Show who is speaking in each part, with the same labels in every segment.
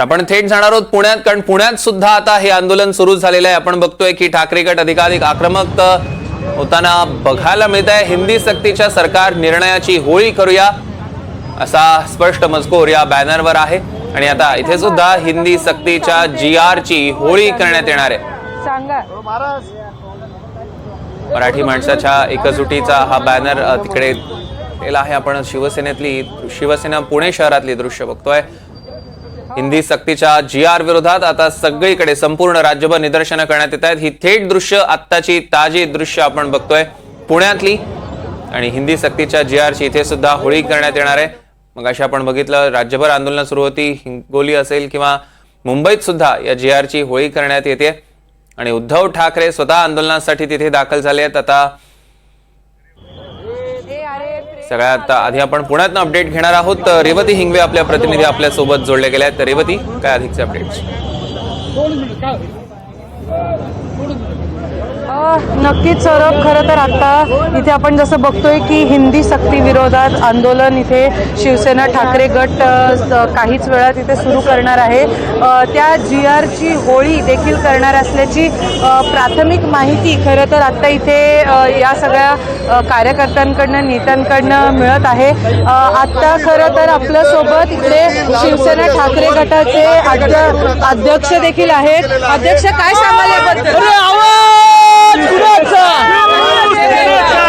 Speaker 1: आपण थेट जाणार आहोत पुण्यात कारण पुण्यात सुद्धा आता हे आंदोलन सुरू झालेलं आहे. आपण बघतोय की ठाकरे गट अधिकाधिक आक्रमक होताना बघायला मिळत आहे हिंदी सक्तीच्या सरकार निर्णयाची होळी करूया असा स्पष्ट मजकूर या बॅनरवर आहे. आणि आता इथे सुद्धा हिंदी सक्तीच्या जी ची होळी करण्यात येणार आहे. मराठी माणसाच्या एकजुटीचा हा बॅनर तिकडे केला आहे. आपण शिवसेनेतली शिवसेना पुणे शहरातली दृश्य बघतोय. हिंदी सक्तीच्या जी आर विरोधात आता सगळीकडे संपूर्ण राज्यभर निदर्शनं करण्यात येत आहेत. ही थेट दृश्य आत्ताची ताजी दृश्य आपण बघतोय पुण्यातली. आणि हिंदी सक्तीच्या जी आरची इथे सुद्धा होळी करण्यात येणार आहे. मग अशी आपण बघितलं राज्यभर आंदोलनं सुरू होती. हिंगोली असेल किंवा मुंबईत सुद्धा या जी आरची होळी करण्यात येते. आणि उद्धव ठाकरे स्वतः आंदोलनासाठी तिथे दाखल झाले आहेत. आता सगळ्यात आधी आपण पुण्यातनं अपडेट घेणार आहोत. रेवती हिंगवे आपल्या प्रतिनिधी आपल्यासोबत जोडले गेले आहेत. तर रेवती काय अधिकचे अपडेट्स
Speaker 2: नक्कीच सौरभ खरं तर आता इथे आपण जसं बघतोय की हिंदी सक्ती विरोधात आंदोलन इथे शिवसेना ठाकरे गट काहीच वेळात इथे सुरू करणार आहे. त्या जी आरची होळी देखील करणार असल्याची प्राथमिक माहिती खरं तर आत्ता इथे या सगळ्या कार्यकर्त्यांकडनं नेत्यांकडनं मिळत आहे. आत्ता खरं तर आपल्यासोबत इथे शिवसेना ठाकरे गटाचे अध्यक्ष देखील आहेत. अध्यक्ष काय सांगाल याबद्दल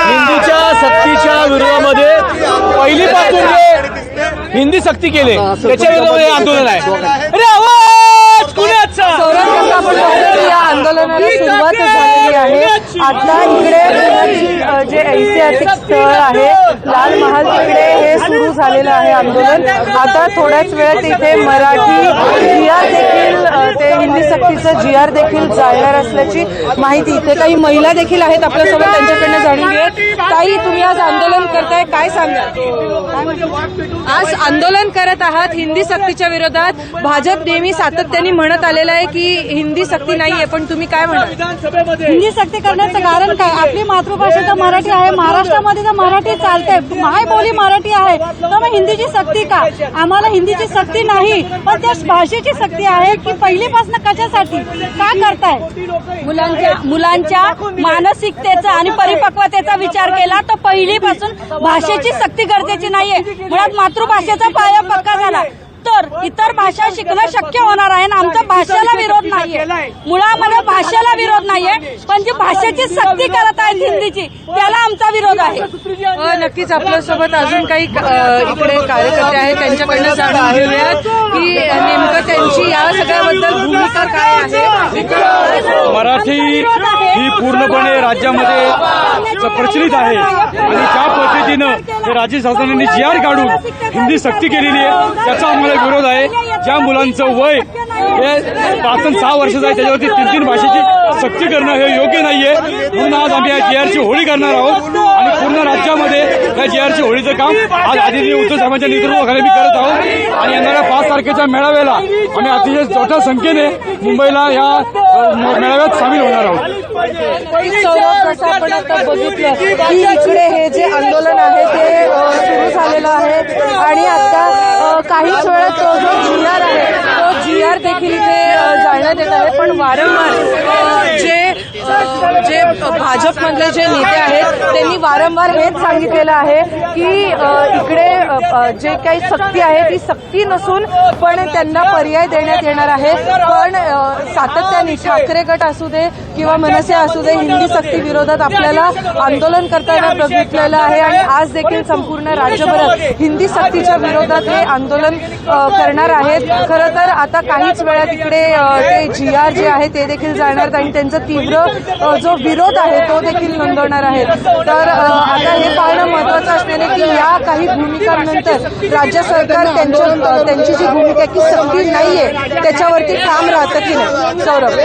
Speaker 3: हिंदीच्या सक्तीच्या विरोधामध्ये पहिलीपासून जे हिंदी सक्ती केले. त्याच्या विरोधामध्ये आंदोलन आहे. अरे आवाज कुणाचा
Speaker 2: आंदोलनाला सुरुवात झालेली आहे. आता इकडे जे ऐतिहासिक स्थळ आहे लाल महाल तिकडे हे सुरू झालेलं आहे आंदोलन. आता थोड्याच वेळात इथे मराठी जी हिंदी सक्तीचं जी आर देखील जाळणार असल्याची माहिती. इथे काही महिला देखील आहेत आपल्यासोबत त्यांच्याकडनं जाणून घेत ताई तुम्ही आज आंदोलन करताय काय सांगाल? आज आंदोलन करत आहात हिंदी सक्तीच्या विरोधात. भाजप नेहमी सातत्याने म्हणत आलेलं आहे की हिंदी सक्ती नाहीये पण तुम्ही काय म्हणा
Speaker 4: हिंदी सक्ती करण्याचं कारण काय? आपली मातृभाषा तर मराठी आहे. महाराष्ट्रामध्ये तर मराठी चालते माय बोली मराठी आहे. तर मग हिंदीची सक्ती का? आम्हाला हिंदीची सक्ती नाही. पण त्या भाषेची सक्ती आहे की पहिलीपासून कशासाठी? का करताय? मुलांच्या मुलांच्या मानसिकतेचा आणि परिपक्वतेचा विचार केला तर पहिलीपासून भाषेची सक्ती गरजेची नाहीये. मुळात मातृभाषेचा पाया पक्का झाला. तर इतर भाषा शिकणं शक्य होणार आहे ना आमचा भाषेला विरोध नाहीये. मुळामध्ये भाषेला विरोध नाहीये पण जी भाषेची सक्ती करत आहेत हिंदीची त्याला आमचा विरोध आहे.
Speaker 2: नक्कीच आपल्यासोबत अजून काही इकडे कार्यकर्ते आहेत त्यांच्याकडनं जाणून घेऊयात की त्यांची या सगळ्याबद्दल भूमिका काय आहे?
Speaker 3: मराठी ही पूर्णपणे राज्यामध्ये प्रचलित आहे. आणि ज्या पद्धतीनं हे राज्य शासनाने जी आर काढून हिंदी सक्ती केलेली आहे त्याचा आम्हाला विरोध आहे. ज्या मुलांचं वय हे पाच आणि सहा वर्षाचं आहे त्याच्यावरती तीन तीन भाषेची सक्ती करणं हे योग्य नाहीये. म्हणून आज आम्ही या जी आरची होळी करणार आहोत. आणि पूर्ण राज्यामध्ये या जे आरची होळीचं काम आज आदिती उद्धव साहेबांच्या नेतृत्वाखाली मी करत आहोत. आणि येणाऱ्या पाच तारखेच्या मेळाव्याला आम्ही अतिशय मोठ्या संख्येने मुंबईला या मेळाव्यात सामील होणार आहोत.
Speaker 2: जसं आपण आता बघितलं की इकडे हे जे आंदोलन आहे ते सुरू झालेलं आहे आणि आता अ, काहीच वेळात तो जो जी आर आहे तो जी आर देखील इथे जाण्यात येत आहे पण वारंवार जे जे भाजपमधले जे नेते आहेत त्यांनी वारंवार हेच सांगितलेलं आहे की इकडे जे काही सक्ती आहे ती सक्ती नसून पण त्यांना पर्याय देण्यात येणार आहे. पण सातत्याने ठाकरे गट असू दे किंवा मनसे असू दे हिंदी सक्ती विरोधात आपल्याला आंदोलन करताना बघितलेलं आहे आणि आज देखील संपूर्ण राज्यभरात हिंदी सक्तीच्या विरोधात हे आंदोलन करणार आहेत. खरं तर आता काहीच वेळात इकडे ते जी आर जे आहे ते देखील जाणार आणि त्यांचं तीव्र जो विरोध आहे तो देखील नोंदवणार आहेत. तर आता हे पाहणं महत्वाचं असणार की या काही भूमिकांनंतर राज्य सरकार त्यांच्या त्यांची जी भूमिका की संधी नाहीये. त्याच्यावरती काम राहतं की नाही? सौरभ.